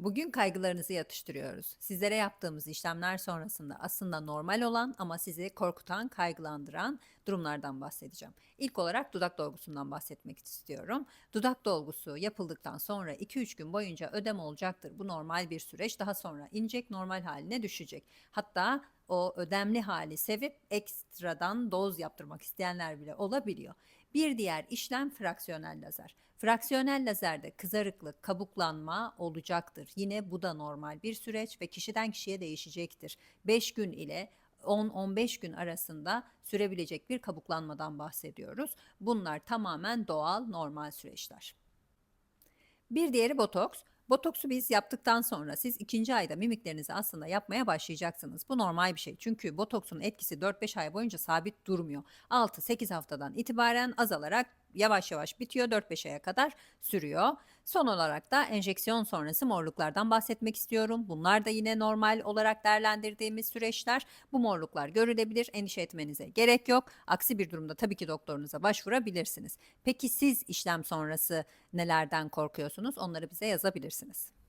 Bugün kaygılarınızı yatıştırıyoruz. Sizlere yaptığımız işlemler sonrasında aslında normal olan ama sizi korkutan, kaygılandıran durumlardan bahsedeceğim. İlk olarak dudak dolgusundan bahsetmek istiyorum. Dudak dolgusu yapıldıktan sonra 2-3 gün boyunca ödem olacaktır. Bu normal bir süreç. Daha sonra inecek, normal haline düşecek. Hatta o ödemli hali sevip ekstradan doz yaptırmak isteyenler bile olabiliyor. Bir diğer işlem fraksiyonel lazer. Fraksiyonel lazerde kızarıklık, kabuklanma olacaktır. Yine bu da normal bir süreç ve kişiden kişiye değişecektir. 5 gün ile 10-15 gün arasında sürebilecek bir kabuklanmadan bahsediyoruz. Bunlar tamamen doğal, normal süreçler. Bir diğeri botoks. Botoksu biz yaptıktan sonra siz ikinci ayda mimiklerinizi aslında yapmaya başlayacaksınız. Bu normal bir şey. Çünkü botoksun etkisi 4-5 ay boyunca sabit durmuyor. 6-8 haftadan itibaren azalarak yavaş yavaş bitiyor 4-5 aya kadar sürüyor. Son olarak da enjeksiyon sonrası morluklardan bahsetmek istiyorum. Bunlar da yine normal olarak değerlendirdiğimiz süreçler. Bu morluklar görülebilir. Endişe etmenize gerek yok. Aksi bir durumda tabii ki doktorunuza başvurabilirsiniz. Peki siz işlem sonrası nelerden korkuyorsunuz? Onları bize yazabilirsiniz.